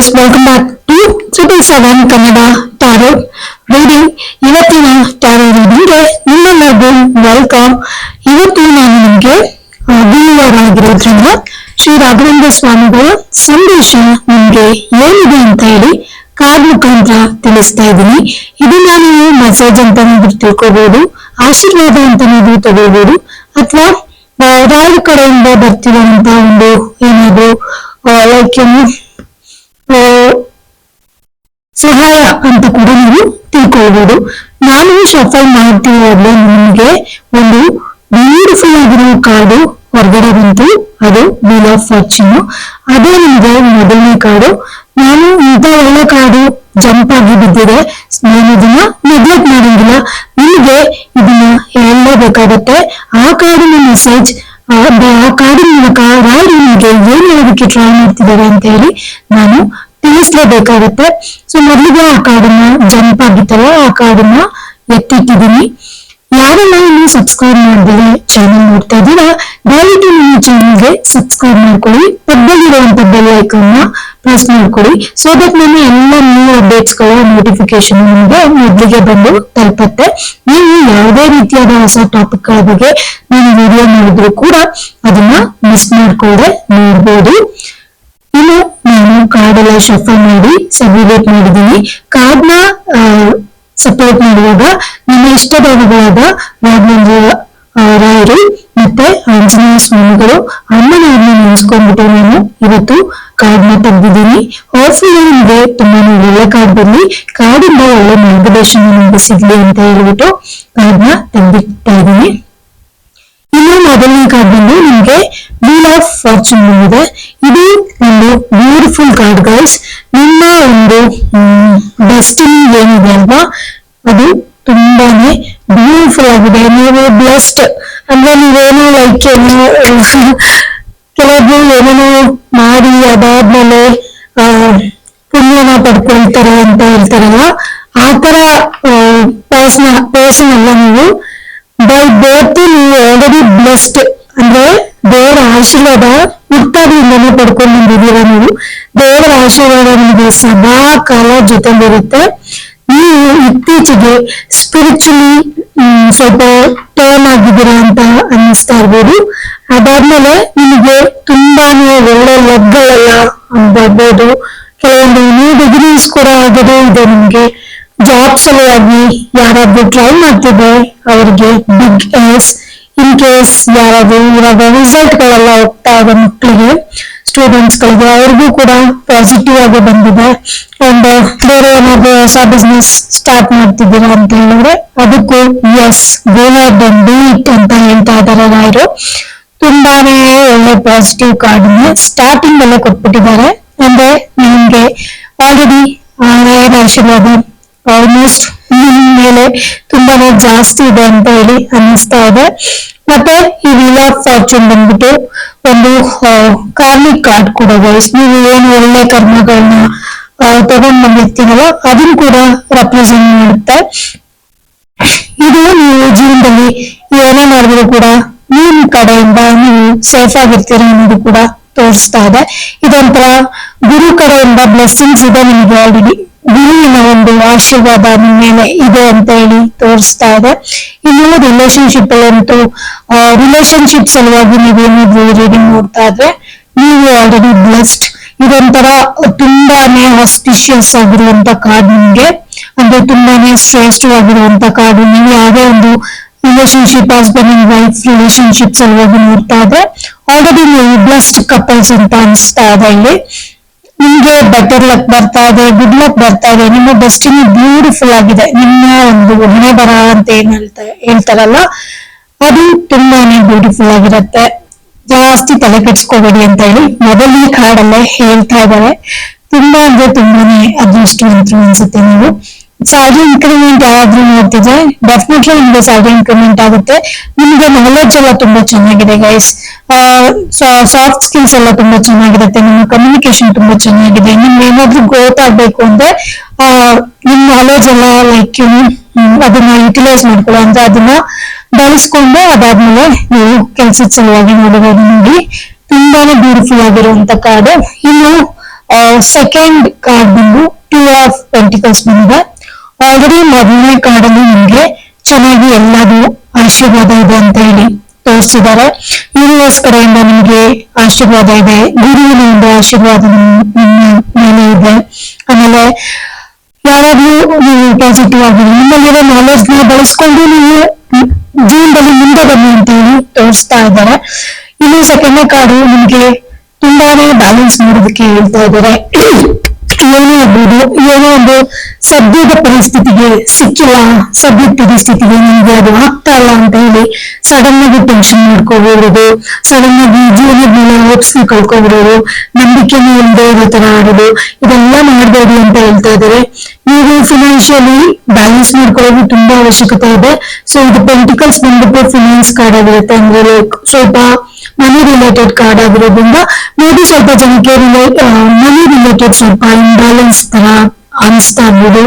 Guys welcome back to triple seven Kannada tarot reading ಇವತ್ತಿನ tarot ರೀಡಿಂಗ್ಗೆ ನಿಮ್ಮೆಲ್ಲರಿಗೂ welcome ಇವತ್ತು ನಾನು ನಿಮಗೆ ಗುರುವಾರ ಆಗಿರೋದ್ರಿಂದ ಶ್ರೀ ರಾಘವೇಂದ್ರ ಸ್ವಾಮಿಗಳ ಸಂದೇಶ ನಿಮ್ಗೆ ಏನಿದೆ ಅಂತ ಹೇಳಿ ಕಾರ್ಡ್ ಮುಖಾಂತರ ತಿಳಿಸ್ತಾ ಇದ್ದೀನಿ. ಇದನ್ನ ನೀವು ಮೆಸೇಜ್ ಅಂತ ನೀವು ತಿಳ್ಕೊಬಹುದು ಆಶೀರ್ವಾದ ಅಂತ ನೀವು ತಗೋಬಹುದು ಅಥವಾ ರಾಯರ ಕಡೆಯಿಂದ ಬರ್ತಿರುವಂತ ಒಂದು ಏನಾದ್ರು ಲೈಕ್ ಸಹಾಯ ಅಂತ ಕೂಡ ನೀವು ತಿಳ್ಕೊಳ್ಬಹುದು ನಾನು ಶಫಲ್ ಮಾಡ್ತಿರೋದ್ರೆ ನಿಮಗೆ ಒಂದು ಬ್ಯೂಟಿಫುಲ್ ಆಗಿರೋ ಕಾರ್ಡು ಹೊರಗಡೆ ಬಂತು. ಅದು ವೀಲ್ ಆಫ್ ಫಾರ್ಚುನ್ ಅದೇ ನಿಮಗೆ ಮೊದಲನೇ ಕಾರ್ಡು ನಾನು ಇಂಥ ಎಲ್ಲ ಕಾರ್ಡು ಜಂಪ್ ಆಗಿ ಬಿದ್ದಿದೆ. ನಾನು ಇದನ್ನ ನೆಗ್ಲೆಕ್ಟ್ ಮಾಡಂಗಿಲ್ಲ. ನಿಮಗೆ ಇದನ್ನ ಹೇಳಲೇಬೇಕಾಗತ್ತೆ. ಆ ಕಾರ್ಡಿನ ಮೆಸೇಜ್ ಆ ಕಾರ್ಡಿನ ಮೂಲಕ ರಾಯರು ನಿಮಗೆ ಏನ್ ಹೇಳೋದಕ್ಕೆ ಟ್ರೈ ಮಾಡ್ತಿದ್ದಾರೆ ಅಂತ ಹೇಳಿ ನಾನು ತಿಳಿಸ್ಲೇಬೇಕಾಗತ್ತೆ. ಸೊ ಮೊದಲಿಗೆ ಆ ಕಾಡನ್ನ ಜಂಪ್ ಆಗಿತ್ತಲ್ಲ, ಆ ಕಾಡನ್ನ ಎತ್ತಿಟ್ಟಿದ್ದೀನಿ. ಯಾರೆಲ್ಲ ಇನ್ನು ಸಬ್ಸ್ಕ್ರೈಬ್ ಮಾಡಿದ್ರೆ ಚಾನಲ್ ನೋಡ್ತಾ ಇದ್ದೀರಾ, ದಯವಿಟ್ಟು ನಿಮ್ಮ ಚಾನಲ್ಗೆ ಸಬ್ಸ್ಕ್ರೈಬ್ ಮಾಡ್ಕೊಳ್ಳಿ. ಪಕ್ಕದಲ್ಲಿರುವಂತ ಬೆಲ್ ಐಕಾನ್ನ ಪ್ರೆಸ್ ಮಾಡ್ಕೊಳ್ಳಿ ಸೊ ದಟ್ ನಾನು ಎಲ್ಲ ನ್ಯೂ ಅಪ್ಡೇಟ್ಸ್ಗಳ ನೋಟಿಫಿಕೇಶನ್ ನಿಮಗೆ ಮೊದಲಿಗೆ ಬಂದು ತಲುಪತ್ತೆ. ನೀವು ಯಾವುದೇ ರೀತಿಯಾದ ಹೊಸ ಟಾಪಿಕ್ಗಳ ಬಗ್ಗೆ ನಾನು ವಿಡಿಯೋ ಮಾಡಿದ್ರು ಕೂಡ ಅದನ್ನ ಮಿಸ್ ಮಾಡ್ಕೊಳ್ಳದೆ ನೋಡ್ಬೋದು. ಇನ್ನು ನಾನು ಕಾರ್ಡ್ ಎಲ್ಲ ಶಫಲ್ ಮಾಡಿ ಸಬ್ಮಿಟ್ ಮಾಡಿದ್ದೀನಿ. ಕಾರ್ಡ್ನ ಸಪೋರ್ಟ್ ಮಾಡುವಾಗ ನಿಮ್ಮ ಇಷ್ಟ ದೈವಗಳಾದ ರಾಘವೇಂದ್ರ ರಾಯರು ಮತ್ತೆ ಆಂಜನೇಯ ಸ್ವಾಮಿಗಳು ಅಮ್ಮನವ್ರನ್ನ ನೆನೆಸ್ಕೊಂಡ್ಬಿಟ್ಟು ನಾನು ಇವತ್ತು ಕಾರ್ಡ್ನ ತೆಗೆದಿದ್ದೀನಿ. ಹೋಪ್ಫುಲಿ ನಿಮಗೆ ತುಂಬಾ ಒಳ್ಳೆ ಕಾರ್ಡ್ ಬರಲಿ ಕಾರ್ಡಿಂದ ಒಳ್ಳೆ ಮಾರ್ಗದರ್ಶನ ನಿಮಗೆ ಸಿಗ್ಲಿ ಅಂತ ಹೇಳ್ಬಿಟ್ಟು ಕಾರ್ಡ್ನ ನ ತೆಗೆದಿಟ್ತಾ ಇದ್ದೀನಿ. ಇನ್ನು ಮೊದಲನೇ ಕಾರ್ಡ್ ಬಂದು ನಿಮಗೆ ವೀಲ್ ಆಫ್ ಫಾರ್ಚೂನ್ ಇದೆ ಇದು ಒಂದು ಬ್ಯೂಟಿಫುಲ್ ಕಾರ್ಡ್ ಗೈಸ್ ನಿಮ್ಮ ಒಂದು ಡೆಸ್ಟಿನಿ ಏನಿದೆ ಅಲ್ವಾ? ಅದು ತುಂಬಾನೇ ಬ್ಯೂಟಿಫುಲ್ ಆಗಿದೆ. ನೀವು ಬ್ಲೆಸ್ಡ್ ಅಂದ್ರೆ ನೀವೇನು ಲೈಕ್ ಏನು ಕೆಲವೊಬ್ರು ಏನೇನೋ ಮಾಡಿ ಅದಾದ್ಮೇಲೆ, ಆ, ಪುಣ್ಯನ ಪಡ್ಕೊಳ್ತಾರೆ ಅಂತ ಹೇಳ್ತಾರಲ್ಲ ಆತರ ತರ ಪರ್ಸನ್ ಪರ್ಸನ್ ಅಲ್ಲ ನೀವು. ಬೈ ಬರ್ತ್ ನೀವು ಆಲ್ರೆಡಿ ಬ್ಲೆಸ್ಡ್ ಅಂದ್ರೆ ದೇವರ ಆಶೀರ್ವಾದ ಹುಟ್ಟಾಗಿಂದನೇ ಪಡ್ಕೊಂಡು ಬಂದಿದ್ದೀರಾ ನೀವು. ದೇವರ ಆಶೀರ್ವಾದ ನಿಮಗೆ ಸದಾ ಕಾಲ ಜೊತೆಲಿರುತ್ತೆ. ನೀವು ಇತ್ತೀಚೆಗೆ ಸ್ಪಿರಿಚುಲಿ ಸ್ವಲ್ಪ ಟರ್ನ್ ಆಗಿದ್ದೀರಾ ಅಂತ ಅನ್ನಿಸ್ತಾ ಇರ್ಬೋದು. ಅದಾದ್ಮೇಲೆ ನಿಮಗೆ ತುಂಬಾನೇ ಒಳ್ಳೆ ಲಗ್ಗಳೆಲ್ಲ ಬರ್ಬೋದು ಕೆಲವೊಂದು ನ್ಯೂ ಡಿಗ್ರೀಸ್ ಕೂಡ ಆಗೋದು. ಇದೆ ನಿಮ್ಗೆ ಜಾಬ್ ಸಲುವಾಗಿ ಯಾರಾದ್ರೂ ಟ್ರೈ ಮಾಡ್ತಿದ್ರೆ ಅವರಿಗೆ ಬಿಗ್ ಎಸ್ ಕೇಸ್ ಯಾರಾದ್ರು ಇವಾಗ ರಿಸಲ್ಟ್ ಗಳೆಲ್ಲ ಹೋಗ್ತಾ ಇದೆ ಮಕ್ಕಳಿಗೆ ಸ್ಟೂಡೆಂಟ್ಸ್ ಗಳಿಗೆ ಅವ್ರಿಗೂ ಕೂಡ ಪಾಸಿಟಿವ್ ಆಗಿ ಬಂದಿದೆ. ಅಂಡ್ ಬೇರೆ ಏನಾದ್ರು ಹೊಸ ಬಿಸ್ನೆಸ್ ಸ್ಟಾರ್ಟ್ ಮಾಡ್ತಿದ್ದೀರಾ ಅಂತ ಹೇಳಿದ್ರೆ, ಅದಕ್ಕೂ yes go and do it ಅಂತ ಹೇಳ್ತಾ ಇದ್ದಾರೆ ರಾಯರು ತುಂಬಾನೇ ಒಳ್ಳೆ ಪಾಸಿಟಿವ್ ಕಾರ್ಡ್ ಸ್ಟಾರ್ಟಿಂಗ್ ಅಲ್ಲೇ ಕೊಟ್ಬಿಟ್ಟಿದ್ದಾರೆ. ಅಂದ್ರೆ ನಿಮ್ಗೆ ಆಲ್ರೆಡಿ ರಾಯರ ಆಶೀರ್ವಾದ ಆಲ್ಮೋಸ್ಟ್ ನಿಮ್ ಮೇಲೆ ತುಂಬಾನೇ ಜಾಸ್ತಿ ಇದೆ ಅಂತ ಹೇಳಿ ಅನ್ನಿಸ್ತಾ ಇದೆ. ಮತ್ತೆ ಈ ವೀಲ್ ಆಫ್ ಫಾರ್ಚೂನ್ ಬಂದ್ಬಿಟ್ಟು ಒಂದು ಕಾರ್ಮಿಕ್ ಕಾರ್ಡ್ ಕೂಡ ಗೈಸ್ ನೀವು ಏನು ಒಳ್ಳೆ ಕರ್ಮಗಳನ್ನ ತಗೊಂಡ್ ಬಂದಿರ್ತೀರಲ್ಲ ಅದನ್ನು ಕೂಡ ರೆಪ್ರೆಸೆಂಟ್ ಮಾಡುತ್ತೆ. ಇದು ನೀವು ಜೀವನದಲ್ಲಿ ಏನೇ ಮಾಡಿದ್ರು ಕೂಡ ನಿಮ್ ಕಡೆಯಿಂದ ನೀವು ಸೇಫ್ ಆಗಿರ್ತೀರ ಅನ್ನೋದು ಕೂಡ ತೋರಿಸ್ತಾ ಇದೆ. ಇದೊಂಥರ ಗುರು ಕಡೆಯಿಂದ ಬ್ಲೆಸ್ಸಿಂಗ್ಸ್ ಇದೆ ನಿಮ್ಗೆ ಆಲ್ರೆಡಿ ಗುರುವಿನ ಒಂದು ಆಶೀರ್ವಾದ ಮೇಲೆ ಇದೆ ಅಂತ ಹೇಳಿ ತೋರಿಸ್ತಾ ಇದೆ. ಇನ್ನು ರಿಲೇಶನ್ಶಿಪ್ ಅಲ್ಲಂತೂ ರಿಲೇಶನ್ಶಿಪ್ ಸಲುವಾಗಿ ನೀವೇನಾದ್ರೂ ರೀಡಿಂಗ್ ನೋಡ್ತಾ ಇದ್ರೆ, ನೀವು ಆಲ್ರೆಡಿ ಬ್ಲೆಸ್ಡ್ ಇದೊಂಥರ ತುಂಬಾನೇ ಆಸ್ಪಿಷಿಯಸ್ ಆಗಿರುವಂತ ಕಾರ್ಡ್ ನಿಮ್ಗೆ. ಅಂದ್ರೆ ತುಂಬಾನೇ ಶ್ರೇಷ್ಠವಾಗಿರುವಂತ ಕಾರ್ಡ್ ನೀವು ಯಾವುದೇ ಒಂದು relationship husband and wife relationship ಸಲುವಾಗಿ ನೋಡ್ತಾ ಇದ್ರೆ ಆಲ್ರೆಡಿ ನೀವು ಬ್ಲೆಸ್ಡ್ ಕಪಲ್ಸ್ ಅಂತ ಅನಿಸ್ತಾ ಇದೆ ಇಲ್ಲಿ. ನಿಮ್ಗೆ ಬೆಟರ್ ಲಕ್ ಬರ್ತಾ ಇದೆ ಗುಡ್ ಲಕ್ ಬರ್ತಾ ಇದೆ, ನಿಮ್ಮ ಡೆಸ್ಟಿನಿ ಬ್ಯೂಟಿಫುಲ್ ಆಗಿದೆ, ನಿಮ್ಮ ಒಂದು ಹಣೆ ಬರ ಅಂತ ಏನ್ ಹೇಳ್ತಾ, ಹೇಳ್ತಾರಲ್ಲ, ಅದು ತುಂಬಾನೇ ಬ್ಯೂಟಿಫುಲ್ ಆಗಿರುತ್ತೆ. ಜಾಸ್ತಿ ತಲೆ ಕೆಡ್ಸ್ಕೋಬೇಡಿ ಅಂತ ಹೇಳಿ ಮೊದಲನೇ ಕಾರ್ಡಲ್ಲೇ ಹೇಳ್ತಾ ಇದ್ದಾರೆ. ತುಂಬಾ ಅಂದ್ರೆ ತುಂಬಾನೇ ಅದೃಷ್ಟವಂತರು ಅನ್ಸುತ್ತೆ ನೀವು. ಸ್ಯಾಲ್ರಿ ಇನ್ಕ್ರಿಮೆಂಟ್ ಯಾವಾದ್ರೂ ನೋಡ್ತಿದ್ರೆ ಡೆಫಿನೆಟ್ಲಿ ನಿಮ್ಗೆ ಸ್ಯಾಲ್ರಿ ಇನ್ಕ್ರಿಮೆಂಟ್ ಆಗುತ್ತೆ. ನಿಮ್ಗೆ ನಾಲೆಜ್ ಎಲ್ಲ ತುಂಬಾ ಚೆನ್ನಾಗಿದೆ ಗೈಸ್ ಸಾಫ್ಟ್ ಸ್ಕಿಲ್ಸ್ ಎಲ್ಲ ತುಂಬಾ ಚೆನ್ನಾಗಿರುತ್ತೆ, ನಿಮ್ಮ ಕಮ್ಯುನಿಕೇಶನ್ ತುಂಬಾ ಚೆನ್ನಾಗಿದೆ. ನಿಮ್ಗೆ ಏನಾದ್ರೂ ಗ್ರೋತ್ ಆಗ್ಬೇಕು ಅಂದ್ರೆ ನಿಮ್ ನಾಲೆಜ್ ಎಲ್ಲ ಲೈಕ್ ಅದನ್ನ ಯುಟಿಲೈಸ್ ಮಾಡ್ಕೊಳ್ಳೋ ಅಂದ್ರೆ ಅದನ್ನ ಬಳಸ್ಕೊಂಡು ಅದಾದ್ಮೇಲೆ ನೀವು ಕೆಲ್ಸದ ಸಲುವಾಗಿ ನೋಡಬಹುದು ನೋಡಿ. ತುಂಬಾನೇ ಬ್ಯೂಟಿಫುಲ್ ಆಗಿರುವಂತ ಕಾರ್ಡ್ ಇನ್ನು ಸೆಕೆಂಡ್ ಕಾರ್ಡ್ ಬಂದು ಟೂ ಆಫ್ ಪೆಂಟಿಕಲ್ಸ್ ಬಂದಿದೆ. ಆಲ್ರೆಡಿ ಮೊದಲನೇ ಕಾರ್ಡಲ್ಲಿ ನಿಮ್ಗೆ ಚೆನ್ನಾಗಿ ಎಲ್ಲದು ಆಶೀರ್ವಾದ ಇದೆ ಅಂತ ಹೇಳಿ ತೋರಿಸಿದ್ದಾರೆ. ಯೂನಿವರ್ಸ್ ಕಡೆಯಿಂದ ನಿಮ್ಗೆ ಆಶೀರ್ವಾದ ಇದೆ. ಗುರುವಿನ ಒಂದು ಆಶೀರ್ವಾದ ಮೇಲೆ ಇದೆ. ಆಮೇಲೆ ಯಾರಾದ್ರೂ ನೀವು ಪಾಸಿಟಿವ್ ಆಗಿ ನಿಮ್ಮಲ್ಲಿರೋ ನಾಲೆಜ್ನ ಬಳಸ್ಕೊಂಡು ನೀವು ಜೀವನದಲ್ಲಿ ಮುಂದೆ ಬನ್ನಿ ಅಂತ ಹೇಳಿ ತೋರಿಸ್ತಾ ಇದ್ದಾರೆ. ಇನ್ನು ಸೆಕೆಂಡ್ ಕಾರ್ಡು ನಿಮ್ಗೆ ತುಂಬಾನೇ ಬ್ಯಾಲೆನ್ಸ್ ಮಾಡೋದಕ್ಕೆ ಹೇಳ್ತಾ ಇದ್ದಾರೆ. ಏನೇ ಆಗ್ಬೋದು ಏನೋ ಒಂದು ಸದ್ಯದ ಪರಿಸ್ಥಿತಿಗೆ ಸಿಕ್ಕಿಲ್ಲ, ಸದ್ಯದ ಪರಿಸ್ಥಿತಿಗೆ ನಿಮ್ಗೆ ಅದು ಆಗ್ತಾ ಇಲ್ಲ ಅಂತ ಹೇಳಿ ಸಡನ್ ಆಗಿ ಟೆನ್ಷನ್ ಮಾಡ್ಕೋಬಿಡೋದು ಸಡನ್ ಆಗಿ ಜೀವನದ ಮೇಲೆ ಹೋಪ್ಸ್ ಕಳ್ಕೊಬಿಡೋದು ನಂಬಿಕೆನೂ ಇಲ್ಲದೆ ಇರೋ ತರ ಇದೆಲ್ಲ ಮಾಡಬೇಡಿ ಅಂತ ಹೇಳ್ತಾ ಇದ್ದಾರೆ. ನೀವು ಫಿನಾನ್ಷಿಯಲಿ ಬ್ಯಾಲೆನ್ಸ್ ಮಾಡ್ಕೊಳ್ಳೋದು ತುಂಬಾ ಅವಶ್ಯಕತೆ ಇದೆ. ಸೊ ಇದು ಪೆಂಟಿಕಲ್ಸ್ ಬಂದ್ಬಿಟ್ಟು ಫಿನಾನ್ಸ್ ಕಾರ್ಡ್ ಆಗಿರುತ್ತೆ. ಅಂದ್ರೆ ಲೈಕ್ ಸ್ವಲ್ಪ ಮನಿ ರಿಲೇಟೆಡ್ ಕಾರ್ಡ್ ಆಗಿರೋದ್ರಿಂದ ಮೇ ಬಿ ಸ್ವಲ್ಪ ಜನಕ್ಕೆ ಮನಿ ರಿಲೇಟೆಡ್ ಸ್ವಲ್ಪ ಇಂಬ್ಯಾಲೆನ್ಸ್ ತರ ಅನಿಸ್ತಾ ಇರ್ಬೋದು.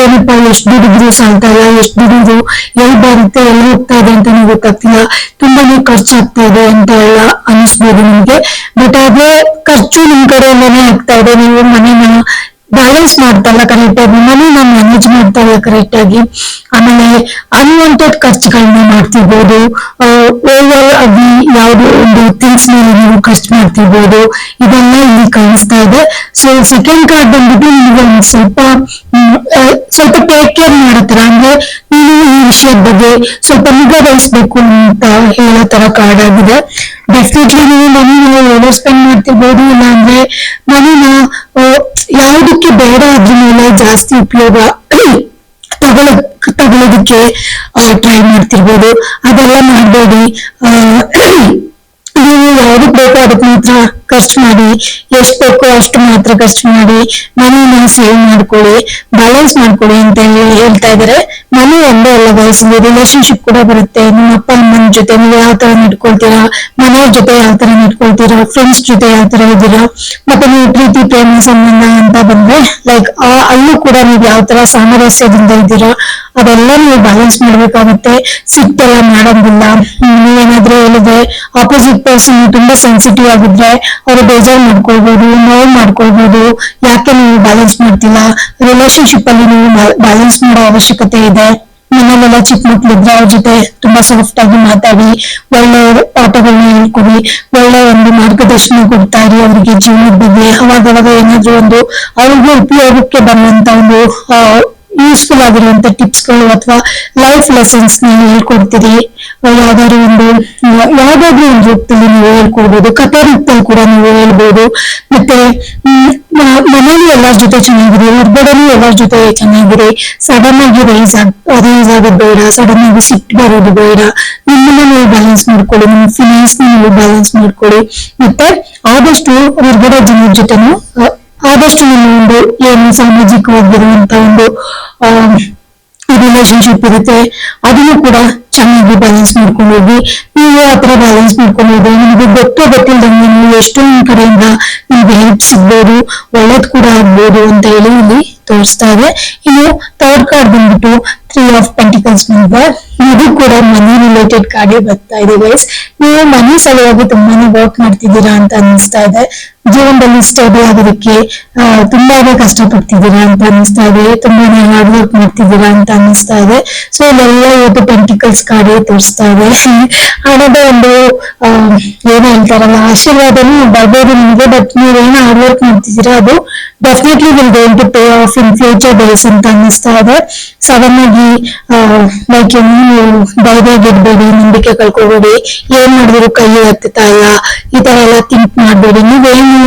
ಏನಪ್ಪ, ಎಷ್ಟು ದುಡಿದ್ರು ಸಾಲ್ತಾ ಇಲ್ಲ, ಎಷ್ಟು ದುಡಿದ್ರು, ಎಲ್ಲಿ ಬರುತ್ತೆ, ಎಲ್ಲಿ ಹೋಗ್ತಾ ಇದೆ ಅಂತಾನೆ ಗೊತ್ತಾಗ್ತಿಲ್ಲ. ತುಂಬಾನೇ ಖರ್ಚಾಗ್ತಾ ಇದೆ ಅಂತ ಎಲ್ಲ ಅನಿಸ್ಬೋದು ನಿಮ್ಗೆ. ಬಟ್ ಆದ್ರೆ ಖರ್ಚು ನಿಮ್ ಕಡೆಯಿಂದಾನೇ ಆಗ್ತಾ ಇದೆ. ನೀವು ಮನೇನ ಬ್ಯಾಲೆನ್ಸ್ ಮಾಡ್ತಾ ಇಲ್ಲ ಕರೆಕ್ಟ್ ಆಗಿ ಮನಿ ನಾವು ಮ್ಯಾನೇಜ್ ಮಾಡ್ತಾ ಇಲ್ಲ ಕರೆಕ್ಟ್ ಆಗಿ. ಆಮೇಲೆ ಅನ್ವಾಂಟೆಡ್ ಖರ್ಚುಗಳನ್ನ ಮಾಡ್ತಿರ್ಬೋದು. ಓವರ್ ಆಗಿ ಯಾವುದೋ ಒಂದು ಥಿಂಗ್ಸ್ ಮೇಲೆ ನೀವು ಖರ್ಚು ಮಾಡ್ತಿರ್ಬೋದು. ಇದೆಲ್ಲ ಇಲ್ಲಿ ಕಾಣಿಸ್ತಾ ಇದೆ. ಸೊ ಸೆಕೆಂಡ್ ಕಾರ್ಡ್ ಬಂದ್ಬಿಟ್ಟು ನಿಮಗೆ ಒಂದು ಸ್ವಲ್ಪ ಸ್ವಲ್ಪ ಟೇಕ್ ಕೇರ್ ಮಾಡತ್ತರ? ಅಂದ್ರೆ ನೀವು ಈ ವಿಷಯದ ಬಗ್ಗೆ ಸ್ವಲ್ಪ ನಿಗಾ ವಹಿಸ್ಬೇಕು ಅಂತ ಹೇಳೋ ತರ ಕಾರ್ಡ್ ಆಗಿದೆ. ಡೆಫಿನೆಟ್ಲಿ ನೀವು ಮನಿನ ಓವರ್ ಸ್ಪೆಂಡ್ ಮಾಡ್ತಿರ್ಬೋದು ಇಲ್ಲ ಅಂದ್ರೆ ಮನಿನ ಯಾವುದಕ್ಕೆ ಬೇಡ ಅದ್ರ ಮೇಲೆ ಜಾಸ್ತಿ ಉಪಯೋಗ ತಗೊಳ್ಳೋ ತಗೊಳ್ಳೋದಕ್ಕೆ ಟ್ರೈ ಮಾಡ್ತಿರ್ಬೋದು. ಅದೆಲ್ಲ ಮಾಡಬೇಡಿ. ನೀವು ಯಾವ್ದಕ್ ಬೇಕೋ ಅದಕ್ಕೆ ಮಾತ್ರ ಖರ್ಚು ಮಾಡಿ. ಎಷ್ಟು ಬೇಕೋ ಅಷ್ಟು ಮಾತ್ರ ಖರ್ಚು ಮಾಡಿ. ಮನೆಯನ್ನ ಸೇವ್ ಮಾಡ್ಕೊಳ್ಳಿ. ಬ್ಯಾಲೆನ್ಸ್ ಮಾಡ್ಕೊಳ್ಳಿ ಅಂತ ಹೇಳಿ ಹೇಳ್ತಾ ಇದಾರೆ. ಮನೆ ಒಂದೇ ಅಲ್ಲ ವಯಸ್ಸಿಗೆ ರಿಲೇಶನ್ಶಿಪ್ ಕೂಡ ಬರುತ್ತೆ. ನಿಮ್ಮ ಅಪ್ಪ, ಅಮ್ಮನ ಜೊತೆ ನೀವು ಯಾವ ತರ ನಡ್ಕೊಳ್ತೀರಾ? ಮನೆಯವ್ರ ಜೊತೆ ಯಾವ ತರ ನಡ್ಕೊಳ್ತೀರಾ? ಫ್ರೆಂಡ್ಸ್ ಜೊತೆ ಯಾವ ತರ ಇದ್ದೀರಾ? ಮತ್ತೆ ನೀವು ಪ್ರೀತಿ, ಪ್ರೇಮ, ಸಂಬಂಧ ಅಂತ ಬಂದ್ರೆ ಲೈಕ್ ಆ, ಅಲ್ಲೂ ಕೂಡ ನೀವು ಯಾವ ತರ ಸಾಮರಸ್ಯದಿಂದ ಇದ್ದೀರಾ? ಅದೆಲ್ಲ ನೀವು ಬ್ಯಾಲೆನ್ಸ್ ಮಾಡ್ಬೇಕಾಗುತ್ತೆ. ಸಿಟ್ಟೆಲ್ಲ ಮಾಡೋದಿಲ್ಲ. ನೀವೇನಾದ್ರೂ ಹೇಳಿದ್ರೆ ಆಪೋಸಿಟ್ ಪರ್ಸನ್ ತುಂಬಾ ಸೆನ್ಸಿಟಿವ್ ಆಗಿದ್ರೆ, ಅವರು ಬೇಜಾರ್ ಮಾಡ್ಕೊಳ್ಬಹುದು ನೋವು ಮಾಡ್ಕೊಳ್ಬಹುದು ಯಾಕೆ ನೀವು ಬ್ಯಾಲೆನ್ಸ್ ಮಾಡ್ತಿಲ್ಲ? ರಿಲೇಶನ್ಶಿಪ್ ಅಲ್ಲಿ ನೀವು ಬ್ಯಾಲೆನ್ಸ್ ಮಾಡೋ ಅವಶ್ಯಕತೆ ಇದೆ. ಮನೇಲೆಲ್ಲ ಚಿಕ್ಕ ಮಕ್ಳಿದ್ರೆ ಅವ್ರ ಜೊತೆ ತುಂಬಾ ಸಾಫ್ಟ್ ಆಗಿ ಮಾತಾಡಿ, ಒಳ್ಳೆ ಪಾಠಗಳನ್ನ ಹೇಳ್ಕೊಡಿ, ಒಳ್ಳೆ ಒಂದು ಮಾರ್ಗದರ್ಶನ ಕೊಡ್ತಾ ಇರಿ ಅವರಿಗೆ ಜೀವನದ ಬಗ್ಗೆ. ಅವಾಗ ಅವಾಗ ಏನಾದ್ರೂ ಒಂದು ಅವ್ರಿಗೆ ಉಪಯೋಗಕ್ಕೆ ಬರುವಂತ ಒಂದು ಯೂಸ್ಫುಲ್ ಆಗಿರುವಂತ ಟಿಪ್ಸ್ಗಳು ಅಥವಾ ಲೈಫ್ ಲೆಸನ್ಸ್ ನೀವು ಹೇಳ್ಕೊಡ್ತೀರಿ. ಯಾವ್ದಾದ್ರು ಒಂದು ಯಾವ್ದಾದ್ರು ಒಂದು ರೂಪದಲ್ಲಿ ನೀವು ಹೇಳ್ಕೊಡ್ಬೋದು. ಕಥೆ ರೂಪದಲ್ಲಿ ಕೂಡ ನೀವು ಹೇಳ್ಬೋದು. ಮತ್ತೆ ಮನೇಲಿ ಎಲ್ಲರ ಜೊತೆ ಚೆನ್ನಾಗಿರಿ ಹೊರಗಡೆನೂ ಎಲ್ಲರ ಜೊತೆ ಚೆನ್ನಾಗಿರಿ. ಸಡನ್ ಆಗಿ ರೈಸ್ ಆಗ ರೈಸ್ ಆಗೋದು ಬೇಡ ಸಡನ್ ಆಗಿ ಸಿಟ್ಟು ಬರೋದು ಬೇಡ. ನಿಮ್ಮನ್ನ ನೀವು ಬ್ಯಾಲೆನ್ಸ್ ಮಾಡ್ಕೊಳ್ಳಿ, ನಿಮ್ಮ ಫಿನಾನ್ಸ್ ನೀವು ಬ್ಯಾಲೆನ್ಸ್ ಮಾಡ್ಕೊಳ್ಳಿ. ಮತ್ತೆ ಆದಷ್ಟು ಹೊರಗಡೆ ಜನರ ಜೊತೆನೂ ಆದಷ್ಟು ನಿಮ್ಮ ಒಂದು ಏನು ಸಾಮಾಜಿಕವಾಗಿರುವಂತ ಒಂದು ರಿಲೇಶನ್ಶಿಪ್ ಇರುತ್ತೆ. ಅದನ್ನು ಕೂಡ ಚೆನ್ನಾಗಿ ಬ್ಯಾಲೆನ್ಸ್ ಮಾಡ್ಕೊಂಡು ಹೋಗಿ ನೀವು ಆ ತರ ಬ್ಯಾಲೆನ್ಸ್ ಮಾಡ್ಕೊಂಡು ಹೋಗಿ ನಿಮ್ಗೆ ಗೊತ್ತೋ ಗೊತ್ತಿಲ್ದಂಗೆ ನೀವು ಎಷ್ಟೊಂದ್ ಕಡೆಯಿಂದ ನಿಮಗೆ ಹೆಲ್ಪ್ ಸಿಗ್ಬೋದು, ಒಳ್ಳೇದ್ ಕೂಡ ಆಗ್ಬೋದು ಅಂತ ಹೇಳಿ ಇಲ್ಲಿ ತೋರಿಸ್ತಾ ಇದೆ. ಇನ್ನು ಥರ್ಡ್ ಕಾರ್ಡ್ ಬಂದ್ಬಿಟ್ಟು ತ್ರೀ ಆಫ್ ಪೆಂಟಿಕಲ್ಸ್ ಬಂದಿದೆ ಇದು ಕೂಡ ಮನಿ ರಿಲೇಟೆಡ್ ಕಾರ್ಡ್ ಬರ್ತಾ ಇದೆ ಗೈಸ್ ನೀವು ಮನಿ ಸಲುವಾಗಿ ತುಂಬಾನೇ ವರ್ಕ್ ಮಾಡ್ತಿದ್ದೀರಾ ಅಂತ ಅನಿಸ್ತಾ ಇದೆ. ಜೀವನದಲ್ಲಿ ಸ್ಟೇಬಲ್ ಆಗೋದಕ್ಕೆ ತುಂಬಾನೇ ಕಷ್ಟ ಪಡ್ತಿದ್ದೀರಾ ಅಂತ ಅನಿಸ್ತಾ ಇದೆ. ತುಂಬಾನೇ ಹಾರ್ಡ್ ವರ್ಕ್ ಮಾಡ್ತಿದ್ದೀರಾ ಅಂತ ಅನಿಸ್ತಾ ಇದೆ. ಸೊ ಇಲ್ಲೆಲ್ಲ ಇವತ್ತು ಪೆಂಟಿಕಲ್ಸ್ ಕಾರ್ಡ್ ತೋರಿಸ್ತಾ ಇದೆ. ಹಣದ ಒಂದು ಏನು ಏನ್ ಹೇಳ್ತಾರಲ್ಲ, ಆಶೀರ್ವಾದನೂ ಬರ್ಬೋದು ನಿಮ್ಗೆ ಬಟ್ ನೀವೇನು ಹಾರ್ಡ್ ವರ್ಕ್ ಮಾಡ್ತಿದ್ದೀರಾ, ಅದು definitely will going to pay off in future days ಅಂತ ಅನಿಸ್ತಾ ಇದೆ. ಸಡನ್ ಆಗಿ ಲೈಕ್ ನೀವು ಬೈದಾಗಿರ್ಬೇಡಿ ನಂಬಿಕೆ ಕಳ್ಕೊಬೇಡಿ, ಏನ್ ಮಾಡಿದ್ರು ಕೈ ಹತ್ತಾ ಇಲ್ಲ ಈ ತರ ಎಲ್ಲ ಥಿಂಕ್ ಮಾಡ್ಬೇಡಿ. ನೀವೇನು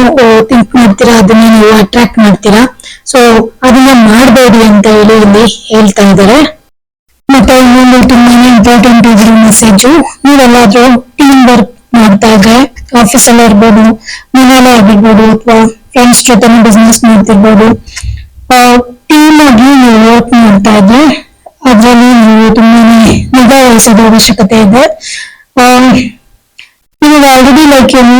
ಥಿಂಕ್ ಮಾಡ್ತೀರಾ, ಅದನ್ನ ನೀವು ಅಟ್ರಾಕ್ಟ್ ಮಾಡ್ತೀರಾ? ಸೊ ಅದನ್ನ ಮಾಡಬೇಡಿ ಅಂತ ಹೇಳಿ ಇಲ್ಲಿ ಹೇಳ್ತಾ ಇದ್ದಾರೆ. ಮತ್ತೆ ಇನ್ನೊಂದು ತುಂಬಾನೇ ಇಂಪಾರ್ಟೆಂಟ್ ಆಗಿರೋ ಮೆಸೇಜ್ ನೀವೆಲ್ಲಾದ್ರೂ ಟೀಮ್ ವರ್ಕ್ ಮಾಡ್ತಾ ಇದ್ರೆ ಆಫೀಸ್ ಅಲ್ಲಿ ಇರ್ಬೋದು ಮನೇಲೆ ಆಗಿರ್ಬೋದು, ಅಥವಾ ಫ್ರೆಂಡ್ಸ್ ಜೊತೆ ಬಿಸ್ನೆಸ್ ಮಾಡ್ತಿರ್ಬೋದು ಟೀಮ್ ಆಗಿ ನೀವು ವರ್ಕ್ ಮಾಡ್ತಾ ಇದ್ರೆ ಅದ್ರಲ್ಲಿ ನೀವು ತುಂಬಾನೇ ನಿಗಾ ಅವಶ್ಯಕತೆ ಇದೆ. ನಿಮಗೆ ಆಲ್ರೆಡಿ ಲೈಕ್ ಏನು,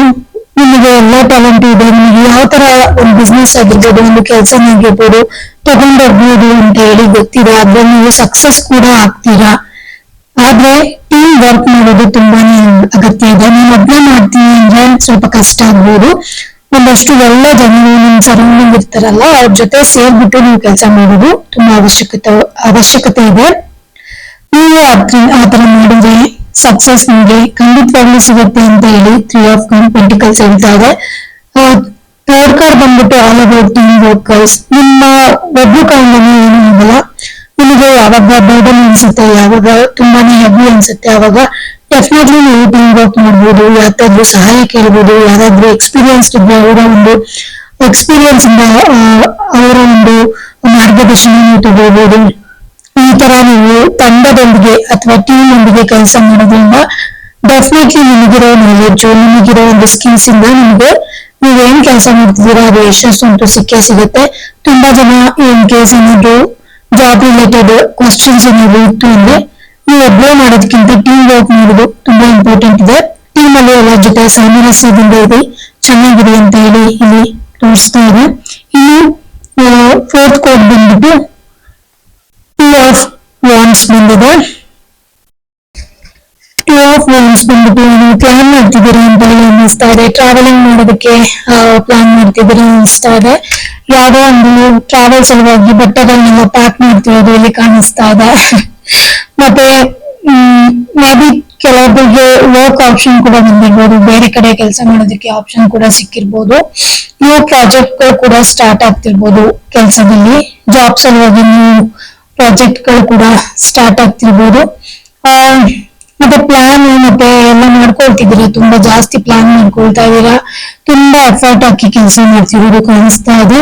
ನಿಮಗೆ ಎಲ್ಲಾ ಟ್ಯಾಲೆಂಟ್ ಇದೆ, ನಿಮಗೆ ಯಾವ ತರ ಒಂದು ಬಿಸ್ನೆಸ್ ಆಗಿರ್ಬೋದು, ಒಂದು ಕೆಲಸ ಆಗಿರ್ಬೋದು, ತಗೊಂಡೋಗ್ಬೋದು ಅಂತ ಹೇಳಿ ಗೊತ್ತಿದೆ. ಅದ್ರಲ್ಲಿ ನೀವು ಸಕ್ಸಸ್ ಕೂಡ ಆಗ್ತೀರಾ? ಆದ್ರೆ ಟೀಮ್ ವರ್ಕ್ ಮಾಡೋದು ತುಂಬಾನೇ ಅಗತ್ಯ ಇದೆ. ನೀವು ಒಬ್ಬನೇ ಮಾಡ್ತೀನಿ ಅಂದ್ರೆ ಸ್ವಲ್ಪ ಕಷ್ಟ ಆಗ್ಬೋದು. ಒಂದಷ್ಟು ಒಳ್ಳೆ ಜನರು ನಿಮ್ ಸರೌಂಡಿಂಗ್ ಇರ್ತಾರಲ್ಲ, ಅವ್ರ ಜೊತೆ ಸೇರ್ಬಿಟ್ಟು ನೀವು ಕೆಲಸ ಮಾಡೋದು ತುಂಬಾ ಅವಶ್ಯಕತೆ ಅವಶ್ಯಕತೆ ಇದೆ. ನೀವು ಆತರ ಮಾಡಿದ್ರೆ ಸಕ್ಸಸ್ ನಿಮಗೆ ಖಂಡಿತವಾಗ್ಲೂ ಸಿಗುತ್ತೆ ಅಂತ ಹೇಳಿ ತ್ರೀ ಆಫ್ ಪೆಂಟಿಕಲ್ಸ್ ಹೇಳ್ತಾ ಇದೆ ಥರ್ಡ್ ಕಾರ್ಡ್ ಬಂದ್ಬಿಟ್ಟು ಆಲ್ ಅಬೌಟ್ ಟೀಮ್ ವರ್ಕರ್ಸ್ ನಿಮ್ಮ ಒಬ್ರು ಕಾಲದಲ್ಲಿ ಏನು ಆಗಲ್ಲ? ನಿಮಗೆ ಯಾವಾಗ ಬರ್ಡನ್ ಅನ್ಸುತ್ತೆ, ಯಾವಾಗ ತುಂಬಾನೇ ಹೆವಿ ಅನ್ಸುತ್ತೆ, ಅವಾಗ ಡೆಫಿನೆಟ್ಲಿ ನೀವು ಟೀಮ್ ವರ್ಕ್ ಮಾಡ್ಬೋದು ಯಾವ್ದಾದ್ರು ಸಹಾಯ ಕೇಳ್ಬೋದು, ಯಾರಾದ್ರೂ ಎಕ್ಸ್ಪೀರಿಯನ್ಸ್ ಇದ್ರೆ ಅವರ ಒಂದು ಎಕ್ಸ್ಪೀರಿಯನ್ಸ್ ಇಂದ ಅವರ ಒಂದು ಮಾರ್ಗದರ್ಶನ ತಗೋಬಹುದು ಈ ತರ ನೀವು ತಂಡದೊಂದಿಗೆ ಅಥವಾ ಟೀಮ್ ಒಂದಿಗೆ ಕೆಲಸ ಮಾಡೋದ್ರಿಂದ ಡೆಫಿನೆಟ್ಲಿ ನಿಮಗಿರೋ ನಾಲೆಡ್ಜ್ ನಿಮಗಿರೋ ಒಂದು ಸ್ಕಿಲ್ಸ್ ಇಂದ ನಿಮಗೆ ನೀವು ಏನ್ ಕೆಲಸ ಮಾಡ್ತಿದ್ದೀರಾ, ಅದು ಯಶಸ್ಸು ಅಂತೂ ಸಿಕ್ಕೇ ಸಿಗುತ್ತೆ. ತುಂಬಾ ಜನ ಏನ್ ಕೇಸ್ ಏನಾದ್ರು ಜಾಬ್ ರಿಲೇಟೆಡ್ ಕ್ವಶನ್ಸ್ ಏನಾದ್ರು ಇತ್ತು ಅಂದ್ರೆ ನೀವು ಒಬ್ಬರೇ ಮಾಡೋದಕ್ಕಿಂತ ಟೀಮ್ ವರ್ಕ್ ಮಾಡೋದು ತುಂಬಾ ಇಂಪಾರ್ಟೆಂಟ್ ಇದೆ. ಟೀಮ್ ಅಲ್ಲಿ ಎಲ್ಲ ಜೊತೆ ಸಾಮರಸ್ಯದಿಂದ ಇದೆ ಚೆನ್ನಾಗಿದೆ ಅಂತ ಹೇಳಿ ಇಲ್ಲಿ ತೋರಿಸ್ತಾ ಇದೆ. ಇನ್ನು ಫೋರ್ತ್ ಕೋಡ್ ಬಂದ್ಬಿಟ್ಟು ಟೂ ಆಫ್ ವಾನ್ಸ್ ಬಂದಿದೆ. ಟೂ ಆಫ್ ವಾನ್ಸ್ ಬಂದ್ಬಿಟ್ಟು ನೀವು ಪ್ಲಾನ್ ಮಾಡ್ತಿದ್ದೀರಾ ಅಂತ ಹೇಳಿ ಅನ್ನಿಸ್ತಾ ಇದೆ. ಟ್ರಾವೆಲಿಂಗ್ ಮಾಡೋದಕ್ಕೆ ಪ್ಲಾನ್ ಮಾಡ್ತಿದ್ದೀರಾ ಅನ್ನಿಸ್ತಾ ಇದೆ. ಯಾವುದೋ ಒಂದು ಟ್ರಾವೆಲ್ ಸಲುವಾಗಿ ಬಟ್ಟೆಗಳನ್ನೆಲ್ಲ ಪ್ಯಾಕ್ ಮಾಡ್ತಿರೋದು ಇಲ್ಲಿ ಕಾಣಿಸ್ತಾ ಇದೆ. ಮತ್ತೆ ಮೇ ಬಿ ಕೆಲವೊಬ್ಬರಿಗೆ ವರ್ಕ್ ಆಪ್ಷನ್ ಕೂಡ ಬಂದಿರ್ಬೋದು, ಬೇರೆ ಕಡೆ ಕೆಲಸ ಮಾಡೋದಕ್ಕೆ ಆಪ್ಷನ್ ಕೂಡ ಸಿಕ್ಕಿರ್ಬೋದು. ನ್ಯೂ ಪ್ರಾಜೆಕ್ಟ್ ಕೂಡ ಸ್ಟಾರ್ಟ್ ಆಗ್ತಿರ್ಬೋದು ಕೆಲಸದಲ್ಲಿ. ಜಾಬ್ ಸಲುವಾಗಿ ನ್ಯೂ ಪ್ರಾಜೆಕ್ಟ್ಗಳು ಕೂಡ ಸ್ಟಾರ್ಟ್ ಆಗ್ತಿರ್ಬೋದು. ಮತ್ತೆ ಪ್ಲಾನ್ ಮತ್ತೆ ಎಲ್ಲ ಮಾಡ್ಕೊಳ್ತಿದ್ದೀರಾ? ತುಂಬಾ ಜಾಸ್ತಿ ಪ್ಲಾನ್ ಮಾಡ್ಕೊಳ್ತಾ ಇದೀರಾ ತುಂಬಾ ಎಫರ್ಟ್ ಹಾಕಿ ಕೆಲಸ ಮಾಡ್ತಿರೋದು ಕಾಣಿಸ್ತಾ ಇದೆ.